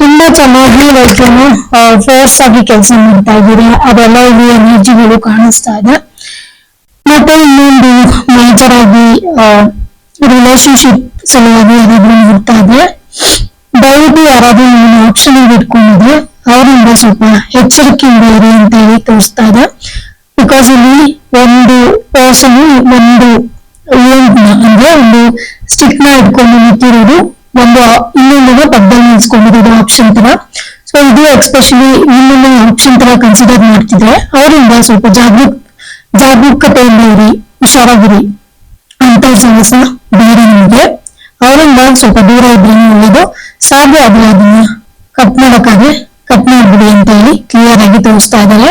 ತುಂಬಾ ಚೆನ್ನಾಗಿ ಲೈಕ್ ಫೋರ್ಸ್ ಆಗಿ ಕೆಲಸ ಮಾಡ್ತಾ ಇದ್ದೀರಾ? ಅದೆಲ್ಲ ಇಲ್ಲಿ ಎನರ್ಜಿಗಳು ಕಾಣಿಸ್ತಾ ಇದೆ. ಮತ್ತೆ ಇನ್ನೊಂದು ಮೇಜರ್ ಆಗಿ ರಿಲೇಶನ್ಶಿಪ್ ಸಲುವಾಗಿ ಏನಾದ್ರು ಇರ್ತಾ ಇದೆ ದಯವಿಟ್ಟು ಯಾರಾದ್ರೂ ನಿಮ್ಮ ಆಪ್ಷನ್ ಇಟ್ಕೊಂಡಿದ್ರೆ, ಅವರಿಂದ ಸ್ವಲ್ಪ ಎಚ್ಚರಿಕೆಯಿಂದ ಇರಿ ಅಂತ ಹೇಳಿ ತೋರಿಸ್ತಾ ಇದೆ. ಬಿಕಾಸ್ ಇಲ್ಲಿ ಒಂದು ಪರ್ಸನ್ ಒಂದು ಅಂದ್ರೆ ಒಂದು ಸ್ಟಿಕ್ನ ಇಟ್ಕೊಂಡು ನಿಂತಿರೋದು ಒಂದು, ಇನ್ನೊಂದು ಪಕ್ಕದಲ್ಲಿ ನಿಲ್ಸ್ಕೊಂಡಿರೋದು ಆಪ್ಷನ್ ತರ ಸೊ ಇದು ಎಕ್ಸ್ಪೆಷಲಿ ಇನ್ನೊಂದು ಆಪ್ಷನ್ ತರ ಕನ್ಸಿಡರ್ ಮಾಡ್ತಿದ್ರೆ, ಅವರಿಂದ ಸ್ವಲ್ಪ ಜಾಗೃತ್ ಜಾಗರೂಕತೆಯಿಂದ ಇರಿ, ಹುಷಾರಾಗಿರಿ ಅಂತ ಕೆಲಸ ಬೇರೆ ನಿಮಗೆ. ಅವರಿಂದ ಸ್ವಲ್ಪ ದೂರ ಇದ್ರೆ ಒಳ್ಳೇದು. ಸಾಧ್ಯ ಆದ್ರೆ ಅದನ್ನ ಕಟ್ ಮಾಡೋಕ್ಕಾಗಿ ಕಟ್ ಮಾಡ್ಬಿಡಿ ಅಂತ ಹೇಳಿ ಕ್ಲಿಯರ್ ಆಗಿ ತೋರಿಸ್ತಾ ಇದ್ದಾರೆ.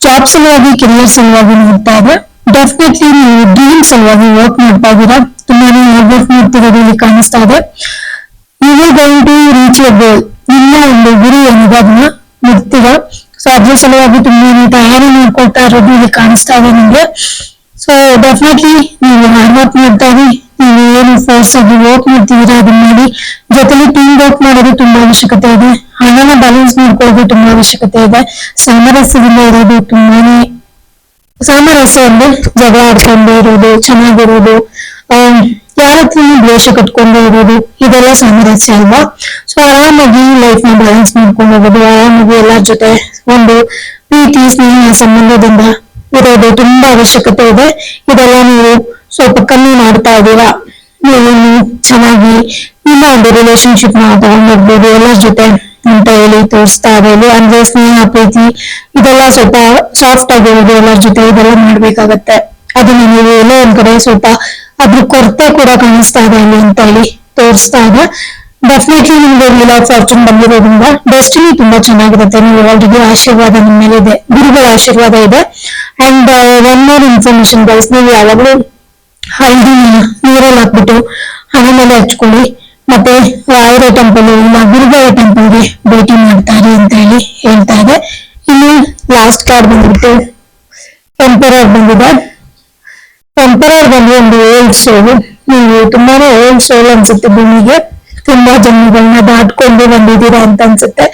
ಜಾಬ್ ಸಲುವಾಗಿ ಕೆರಿಯರ್ ಸಲುವಾಗಿ ನೋಡ್ತಾ ಇದ್ರೆ ಡೆಫಿನೆಟ್ಲಿ ನೀವು ಡ್ರೀಮ್ ಸಲುವಾಗಿ ವರ್ಕ್ ಮಾಡ್ತಾ ಇದ್ದೀರಾ. ತುಂಬಾನೇ ವರ್ಕ್ ಮಾಡ್ತಿರೋದು ಇಲ್ಲಿ ಕಾಣಿಸ್ತಾ ಇದೆ. Will going to reach your goal ನಿಮ್ಮ ಒಂದು ಗುರಿ ಏನಿದೆ ಅದನ್ನ ಮುಟ್ತೀರಾ? ಸೊ ಅದ್ರ ಸಲುವಾಗಿ ತುಂಬಾನೇ ತಯಾರಿ ಮಾಡ್ಕೊಳ್ತಾ ಇರೋದು ಇಲ್ಲಿ ಕಾಣಿಸ್ತಾ ಇದೆ ನಿಮ್ಗೆ. ಸೊ ಡೆಫಿನೆಟ್ಲಿ ನೀವು ಹಾರ್ಡ್ ವರ್ಕ್ ಮಾಡ್ತಾ ಇರಿ. ನೀವು ಏನು ಫೋರ್ಸ್ ಆಗಿ ವರ್ಕ್ ಮಾಡ್ತಿದ್ದೀರಾ ಅದನ್ನ ಮಾಡಿ ಜೊತೆಲಿ ಟೀಮ್ ವರ್ಕ್ ಮಾಡೋದು ತುಂಬಾ ಅವಶ್ಯಕತೆ ಇದೆ. ಹಣನ ಬ್ಯಾಲೆನ್ಸ್ ಮಾಡ್ಕೊಳ್ಳೋದು ತುಂಬಾ ಅವಶ್ಯಕತೆ ಇದೆ. ಸಾಮರಸ್ಯದಿಂದ ಇರೋದು ತುಂಬಾನೇ ಸಾಮರಸ್ಯ ಜಗಳ ಆಡ್ಕೊಂಡು ಇರೋದು, ಚೆನ್ನಾಗಿರೋದು ಯಾರ ಹತ್ರನೂ ದ್ವೇಷ ಕಟ್ಕೊಂಡು ಇರೋದು, ಇದೆಲ್ಲ ಸಾಮರಸ್ಯ ಅಲ್ವಾ? ಸೊ ಆರಾಮಾಗಿ ಲೈಫ್ನ ಬ್ಯಾಲೆನ್ಸ್ ಮಾಡ್ಕೊಂಡು ಹೋಗೋದು, ಆರಾಮಾಗಿ ಎಲ್ಲರ ಜೊತೆ ಒಂದು ಪ್ರೀತಿ, ಸ್ನೇಹ, ಸಂಬಂಧದಿಂದ ಇರೋದು ತುಂಬಾ ಅವಶ್ಯಕತೆ ಇದೆ. ಇದೆಲ್ಲ ನೀವು ಸ್ವಲ್ಪ ಕಮ್ಮಿ ಮಾಡ್ತಾ ಇದ್ದೀರಾ? ನೀವು ಚೆನ್ನಾಗಿ ನಿಮ್ಮ ಒಂದು ರಿಲೇಶನ್ಶಿಪ್ನ ತಗೊಂಡೋಗ್ಬೋದು ಎಲ್ಲರ ಜೊತೆ ಅಂತ ಹೇಳಿ ತೋರಿಸ್ತಾ ಇದೆ ಅಂದ್ರೆ ಸ್ನೇಹ ಪ್ರೀತಿ ಇದೆಲ್ಲ ಸ್ವಲ್ಪ ಸಾಫ್ಟ್ ಆಗಿರೋದು ಎಲ್ಲರ ಜೊತೆ ಇದೆಲ್ಲ ಮಾಡ್ಬೇಕಾಗತ್ತೆ. ಅದನ್ನ ನೀವು ಎಲ್ಲೋ ಒಂದ್ ಕಡೆ ಸ್ವಲ್ಪ ಅದ್ರ ಕೊರತೆ ಕೂಡ ಕಾಣಿಸ್ತಾ ಇದೆ ಇಲ್ಲಿ ಅಂತ ಹೇಳಿ ತೋರಿಸ್ತಾ ಇದೆ. ಡೆಫಿನೆಟ್ಲಿ ನಿಮ್ಗೆ ವೀಲ್ ಆಫ್ ಫಾರ್ಚೂನ್ ಬಂದಿರೋದ್ರಿಂದ ಡೆಸ್ಟಿನಿ ತುಂಬಾ ಚೆನ್ನಾಗಿರುತ್ತೆ. ನೀವು ಆಲ್ರೆಡಿ ಆಶೀರ್ವಾದ ನಿಮ್ಮ ಮೇಲೆ ಇದೆ. ಗುರುಗಳ ಆಶೀರ್ವಾದ ಇದೆ. And one more information guys ನೀವು ಯಾವಾಗಲೂ ಹಳದಿನ ನೀರಲ್ಲಿ ಹಾಕ್ಬಿಟ್ಟು ಹಣ ಮೇಲೆ ಹಚ್ಕೊಳ್ಳಿ. ಮತ್ತೆ ರಾಯರ ಟೆಂಪಲ್ ಇಲ್ಲ, ಗುರುಗಳ ಟೆಂಪಲ್ಗೆ ಭೇಟಿ ಮಾಡ್ತಾರೆ ಅಂತ ಹೇಳಿ ಹೇಳ್ತಾ ಇದೆ. ಇನ್ನು ಲಾಸ್ಟ್ ಕಾರ್ಡ್ ಬಂದ್ಬಿಟ್ಟು ಟೆಂಪರರ್ ಬಂದಿದೆ. ಟೆಂಪರರ್ ಬಂದು ಒಂದು ಓಲ್ಡ್ ಸೋಲ್ ನೀವು ತುಂಬಾನೇ ಓಲ್ಡ್ ಸೋಲ್ ಅನ್ಸುತ್ತೆ ಭೂಮಿಗೆ. ತುಂಬಾ ಜನ್ಮಗಳನ್ನ ದಾಟ್ಕೊಂಡು ಬಂದಿದ್ದೀರಾ ಅಂತ ಅನ್ಸುತ್ತೆ.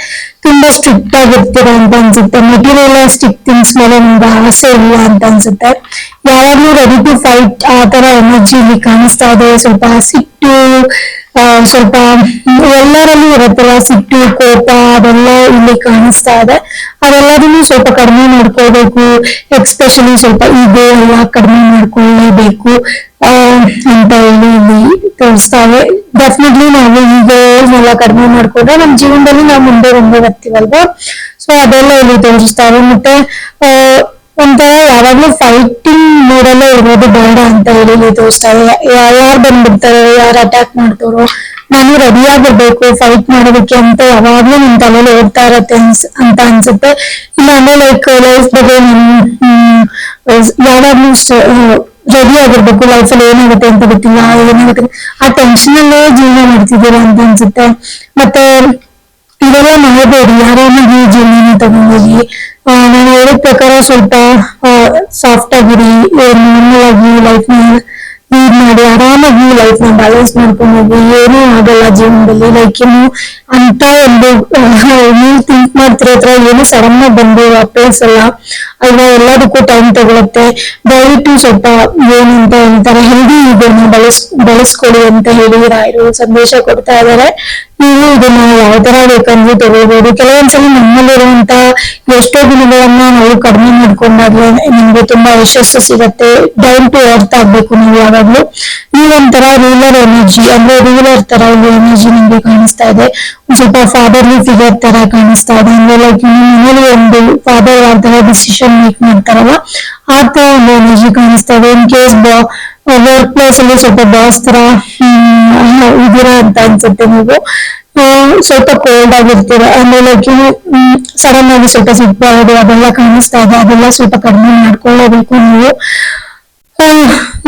ತುಂಬಾ ಸ್ಟ್ರಿಕ್ಟ್ ಆಗಿರ್ತೀರಾ ಅಂತ ಅನ್ಸುತ್ತೆ. ಮೆಟೀರಿಯಲಿಸ್ಟಿಕ್ ಥಿಂಗ್ಸ್ ಮೇಲೆ ನಿಮ್ಗೆ ಆಸೆ ಇಲ್ಲ ಅಂತ ಅನ್ಸುತ್ತೆ. ಯಾವಾಗ್ಲೂ ರೆಡಿ ಟು ಫೈಟ್ ಆ ತರ ಎನರ್ಜಿ ಇಲ್ಲಿ ಕಾಣಿಸ್ತಾ ಇದೆ. ಸ್ವಲ್ಪ ಸಿಟ್ಟು ಸ್ವಲ್ಪ ಎಲ್ಲರಲ್ಲೂ ಇರುತ್ತಲ್ಲ ಸಿಟ್ಟು ಕೋಪ ಅದೆಲ್ಲ ಇಲ್ಲಿ ಕಾಣಿಸ್ತಾ ಇದೆ. ಅದೆಲ್ಲದನ್ನು ಸ್ವಲ್ಪ ಕಡಿಮೆ ಮಾಡ್ಕೋಬೇಕು ಎಕ್ಸ್ಪೆಷಲಿ ಸ್ವಲ್ಪ ಈಗೋ ಎಲ್ಲ ಕಡಿಮೆ ಮಾಡ್ಕೊಳ್ಳೇಬೇಕು ಅಂತ ಹೇಳಿ ಇಲ್ಲಿ ತೋರಿಸ್ತಾವೆ. ಡೆಫಿನೆಟ್ಲಿ ನಾವು ಈಗೋನೆಲ್ಲ ಕಡಿಮೆ ಮಾಡ್ಕೊಂಡ್ರೆ ನಮ್ಮ ಜೀವನದಲ್ಲಿ ನಾವು ಮುಂದೆ ಮುಂದೆ ಬರ್ತೀವಲ್ವಾ? ಸೊ ಅದೆಲ್ಲ ಇಲ್ಲಿ ತೋರಿಸ್ತಾವೆ. ಮತ್ತೆ ಆ, ಒಂಥರ ಯಾವಾಗ್ಲೂ ಫೈಟಿಂಗ್ ಮೂಡಲ್ಲೇ ಇರೋದು ಬೇಡ ಅಂತ ಹೇಳಿ ತೋರಿಸ್ತಾರೆ ಯಾರು ಬಂದ್ಬಿಡ್ತಾರೆ, ಯಾರು ಅಟ್ಯಾಕ್ ಮಾಡ್ತಾರೋ, ನಾನು ರೆಡಿ ಆಗಿರ್ಬೇಕು ಫೈಟ್ ಮಾಡೋದಕ್ಕೆ ಅಂತ ಯಾವಾಗ್ಲೂ ನಿನ್ ತಲೆಯಲ್ಲಿ ಓಡ್ತಾ ಇರತ್ತೆ ಅಂತ ಅನ್ಸುತ್ತೆ. ಇಲ್ಲ ಲೈಕ್ ಲೈಫ್ ಬಗ್ಗೆ ಯಾವಾಗ್ಲೂ ರೆಡಿ ಆಗಿರ್ಬೇಕು ಲೈಫಲ್ಲಿ ಏನಾಗುತ್ತೆ ಅಂತ ಗೊತ್ತಿಲ್ಲ, ಏನಾಗುತ್ತೆ. ಆ ಟೆನ್ಷನ್ ಅಲ್ಲೇ ಜೀವನ ಮಾಡ್ತಿದ್ದೀರಾ ಅಂತ ಅನ್ಸುತ್ತೆ. ಮತ್ತೆ ಇವೆಲ್ಲ ಮಾಡಬೇಡಿ ಯಾರೇನಾಗಿ ಜೀವನ ತಗೊಂಡೋಗಿ. ನಾನು ಹೇಳಿದ ಪ್ರಕಾರ ಸ್ವಲ್ಪ ಸಾಫ್ಟ್ ಆಗಿರಿ ನಾರ್ಮಲ್ ಆಗಿ ಲೈಫ್ ಲೀಡ್ ಮಾಡಿ ಆರಾಮಾಗಿ ಲೈಫ್ನ ಬ್ಯಾಲೆನ್ಸ್ ಮಾಡ್ಕೊಂಡು ಹೋಗಿ ಏನೂ ಆಗಲ್ಲ ಜೀವನದಲ್ಲಿ ಲೈಕ್ ಏನು ಅಂತ ಒಂದು ನೀವು ಥಿಂಕ್ ಮಾಡ್ತಿರೋ ಹತ್ರ ಏನು ಸಡನ್ ಆಗಿ ಬಂದು ಪ್ಲೇಸ್ ಅಲ್ಲ ಅಲ್ವಾ ಎಲ್ಲದಕ್ಕೂ ಟೈಮ್ ತಗೊಳುತ್ತೆ ದಯವಿಟ್ಟು ಸ್ವಲ್ಪ ಏನಂತ ಅಂತಾರೆ ಹೆಲ್ದಿ ಇದನ್ನ ಬಳಸ್, ಬಳಸ್ಕೊಳ್ಳಿ ಅಂತ ಹೇಳಿ ರಾಯರು ಸಂದೇಶ ಕೊಡ್ತಾ ಇದಾರೆ ನೀವು ಇದನ್ನ ಯಾವ ತರ ಬೇಕಂದ್ರೆ ತಗೋಬಹುದು ಕೆಲವೊಂದ್ಸಲ ನಮ್ಮಲ್ಲಿರುವಂತ ಎಷ್ಟೋ ದಿನಗಳನ್ನ ನಾವು ಕಡಿಮೆ ಮಾಡ್ಕೊಂಡಾಗ್ಲೂ ನಿಮ್ಗೆ ತುಂಬಾ ಯಶಸ್ಸು ಸಿಗತ್ತೆ. ಡೌನ್ ಟು ಅರ್ತ್ ಆಗ್ಬೇಕು ನೀವು ಯಾವಾಗ್ಲೂ. ನೀವೊಂಥರ ರೂಲರ್ ಎನರ್ಜಿ ಅಂದ್ರೆ ರೂಲರ್ ತರ ಎನರ್ಜಿ ನಿಮ್ಗೆ ಕಾಣಿಸ್ತಾ ಇದೆ. ಸ್ವಲ್ಪ ಫಾದರ್ಲಿ ಫಿಗರ್ ತರ ಕಾಣಿಸ್ತಾ ಇದೆ. ಅಂದ್ರೆ ಲೈಕ್ ಮನೇಲಿ ಒಂದು ಫಾದರ್ ಯಾವ ತರ ಡಿಸಿಷನ್ ಮೇಕ್ ಮಾಡ್ತಾರಲ್ಲ, ಆ ತರ ಒಂದು ಎನರ್ಜಿ ಕಾಣಿಸ್ತಾ ಇದೆ. ಇನ್ ಕೇಸ್ ವರ್ಕ್ ಪ್ಲೇಸ್ ಅಲ್ಲಿ ಸ್ವಲ್ಪ ಬಾಸ್ ತರ ಇದೀರಾ ಅಂತ ಅನ್ಸುತ್ತೆ ನೀವು. ಸ್ವಲ್ಪ ಕೋಲ್ಡ್ ಆಗಿರ್ತೀರ ಆಮೇಲೆ ಸಡನ್ ಆಗಿ ಸ್ವಲ್ಪ ಸಿಗ್ಬಾರ್ದು, ಅದೆಲ್ಲ ಕಾಣಿಸ್ತಾ ಇದೆ, ಅದೆಲ್ಲ ಸ್ವಲ್ಪ ಕಡಿಮೆ ಮಾಡ್ಕೊಳ್ಳೇಬೇಕು ನೀವು.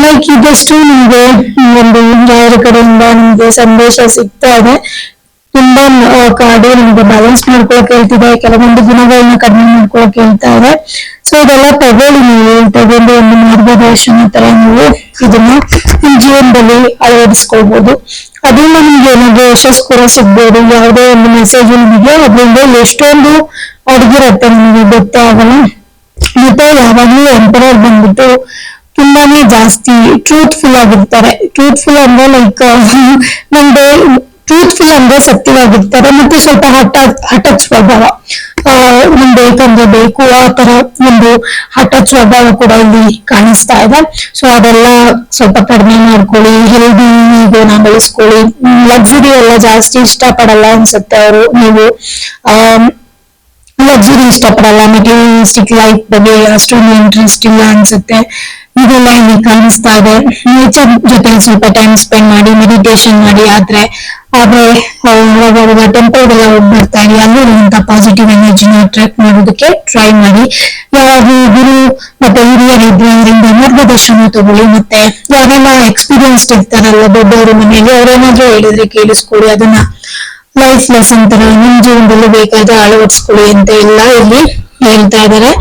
ಲೈಕ್ ಇದಷ್ಟು ನಿಮ್ಗೆ ಒಂದು ಯಾರ ಕಡೆಯಿಂದ ನಿಮ್ಗೆ ಸಂದೇಶ ಸಿಗ್ತಾ ಇದೆ. ತುಂಬಾ ಕಾಡು ನಮಗೆ ಬ್ಯಾಲೆನ್ಸ್ ಮಾಡ್ಕೊಳಕ್ ಹೇಳ್ತಿದೆ. ಕೆಲವೊಂದು ಗುಣಗಳನ್ನ ಕಡಿಮೆ ಮಾಡ್ಕೊಳಕ್ ಹೇಳ್ತಾ ಇದೆ ಸೊ ಇದೆಲ್ಲ ತಗೊಳ್ಳಿ ನೀವು. ತಗೊಂಡು ಒಂದು ಮಾರ್ಗದರ್ಶನ ತರ ನೀವು ಇದನ್ನ ನಿಮ್ ಜೀವನದಲ್ಲಿ ಅಳವಡಿಸ್ಕೊಳ್ಬಹುದು ಅದರಿಂದ ನಿಮ್ಗೆ ಏನಾದ್ರು ಯಶಸ್ಸು ಕೂಡ ಸಿಗ್ಬೋದು. ಯಾವುದೇ ಒಂದು ಮೆಸೇಜ್ ನಿಮಗೆ ಅದರಿಂದ ಎಷ್ಟೊಂದು ಅಡಗಿರತ್ತೆ ನಿಮಗೆ ಗೊತ್ತಾಗಲ್ಲ. ಮತ್ತೆ ಯಾವಾಗ್ಲೂ ಎಂಪರರ್ ಬಂದ್ಬಿಟ್ಟು ತುಂಬಾನೇ ಜಾಸ್ತಿ ಟ್ರೂತ್ಫುಲ್ ಆಗಿರ್ತಾರೆ. ಟ್ರೂತ್ಫುಲ್ ಅಂದ್ರೆ ಲೈಕ್ ನಮ್ದು ಟ್ರೂತ್ಫುಲ್ ಅಂದ್ರೆ ಸತ್ಯವಾಗಿರ್ತಾರೆ. ಮತ್ತೆ ಸ್ವಲ್ಪ ಹಠ ಹಠ ಸ್ವಭಾವ. ನಮ್ ಬೇಕಂದ್ರೆ ಬೇಕು, ಆ ತರ ಒಂದು ಹಠ ಸ್ವಭಾವ ಕೂಡ ಇಲ್ಲಿ ಕಾಣಿಸ್ತಾ ಇದೆ. ಸೊ ಅದೆಲ್ಲ ಸ್ವಲ್ಪ ಕಡಿಮೆ ಮಾಡ್ಕೊಳ್ಳಿ ಹೆಲ್ದಿ ನಾ ಬೆಳೆಸ್ಕೊಳ್ಳಿ. ಲಕ್ಸುರಿ ಎಲ್ಲ ಜಾಸ್ತಿ ಇಷ್ಟ ಪಡಲ್ಲ ಅನ್ಸುತ್ತೆ ಅವರು. ನೀವು, ಆ ಲಕ್ಸುರಿ ಇಷ್ಟಪಡಲ್ಲ. ಮೆಟೀರಿಯಲಿಸ್ಟಿಕ್ ಲೈಫ್ ಬಗ್ಗೆ ಅಷ್ಟೊಂದು ಇಂಟ್ರೆಸ್ಟ್ ಇಲ್ಲ ಅನ್ಸುತ್ತೆ. ಇದೆಲ್ಲ ಇಲ್ಲಿ ಕಾಣಿಸ್ತಾ ಇದೆ. ನೇಚರ್ ಜೊತೆ ಸ್ವಲ್ಪ ಟೈಮ್ ಸ್ಪೆಂಡ್ ಮಾಡಿ ಮೆಡಿಟೇಷನ್ ಮಾಡಿ ಆದ್ರೆ ಆದ್ರೆ ಅವಾಗ ಟೆಂಪಲ್ ಎಲ್ಲ ಹೋಗಿ ಬರ್ತಾ ಇರಿ ಅಲ್ಲಿ ಪಾಸಿಟಿವ್ ಎನರ್ಜಿನ ಅಟ್ರಾಕ್ಟ್ ಮಾಡೋದಕ್ಕೆ ಟ್ರೈ ಮಾಡಿ. ಯಾವಾಗ ಗುರು ಮತ್ತೆ ಹಿರಿಯರು ಇದ್ರೆ ಅವರಿಂದ ಮಾರ್ಗದರ್ಶನ ತಗೊಳ್ಳಿ, ಮತ್ತೆ ಯಾರೆಲ್ಲ ಎಕ್ಸ್ಪೀರಿಯನ್ಸ್ ಇರ್ತಾರಲ್ಲ ದೊಡ್ಡವರು ಮನೆಯಲ್ಲಿ, ಅವ್ರೇನಾದ್ರೂ ಹೇಳಿದ್ರೆ ಕೇಳಿಸ್ಕೊಳ್ಳಿ ಅದನ್ನ ಲೈಫ್ ಲೆಸನ್ ತರ, ನಿಮ್ ಜೀವನದಲ್ಲಿ ಬೇಕಾದ್ರೆ ಅಳವಡಿಸ್ಕೊಳ್ಳಿ ಅಂತ ಎಲ್ಲ ಇಲ್ಲಿ ಹೇಳ್ತಾ ಇದ್ದಾರೆ.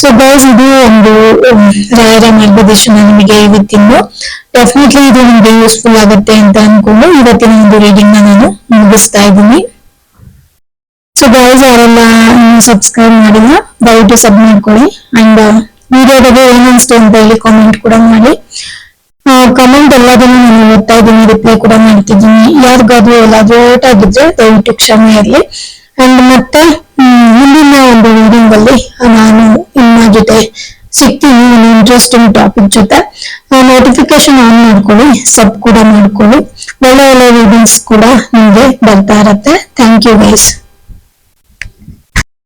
ಸೊ ಗೈಸ್ ಇದು ಒಂದು ರಾಯರ ಮಾರ್ಗದರ್ಶನ ನಿಮಗೆ ಇವತ್ತಿಂದು. ಡೆಫಿನೆಟ್ಲಿ ಇದು ನಿಮಗೆ ಯೂಸ್ಫುಲ್ ಆಗುತ್ತೆ ಅಂತ ಅನ್ಕೊಂಡು ಇವತ್ತಿನ ಒಂದು ರೀಡಿಂಗ್ ನಾನು ಮುಗಿಸ್ತಾ ಇದ್ದೀನಿ. ಸೊ ಗೈಸ್ ಯಾರೆಲ್ಲ ಸಬ್ಸ್ಕ್ರೈಬ್ ಮಾಡಿಲ್ಲ, ದಯವಿಟ್ಟು ಸಬ್ ಮಾಡ್ಕೊಳ್ಳಿ. ಅಂಡ್ ವಿಡಿಯೋ ಬಗ್ಗೆ ಏನಿಸ್ತು ಅಂತ ಹೇಳಿ ಕಾಮೆಂಟ್ ಕೂಡ ಮಾಡಿ. ಕಮೆಂಟ್ ಎಲ್ಲದನ್ನು ನಾನು ಓದ್ತಾ ಇದ್ದೀನಿ ರಿಪ್ಲೈ ಕೂಡ ಮಾಡ್ತಿದ್ದೀನಿ. ಯಾರಿಗಾದ್ರೂ ಎಲ್ಲಾದ್ರೂ ಓಟ್ ಆಗಿದ್ರೆ ದಯವಿಟ್ಟು ಕ್ಷಮೆ ಇರಲಿ. ಅಂಡ್ ಮತ್ತೆ ಒಂದು ರೀಡಿಂಗ್ ಅಲ್ಲಿ ನಾನು ನಿಮ್ಮ ಜೊತೆ ಸಿಗ್ತೀನಿ, ಒಂದು ಇಂಟ್ರೆಸ್ಟಿಂಗ್ ಟಾಪಿಕ್ ಜೊತೆ. ನೋಟಿಫಿಕೇಶನ್ ಆನ್ ಮಾಡ್ಕೊಳ್ಳಿ ಸಬ್ ಕೂಡ ಮಾಡ್ಕೊಳ್ಳಿ. ಒಳ್ಳೆ ಒಳ್ಳೆ ರೀಡಿಂಗ್ಸ್ ಕೂಡ ನಿಮ್ಗೆ ಬರ್ತಾ ಇರತ್ತೆ. Thank you guys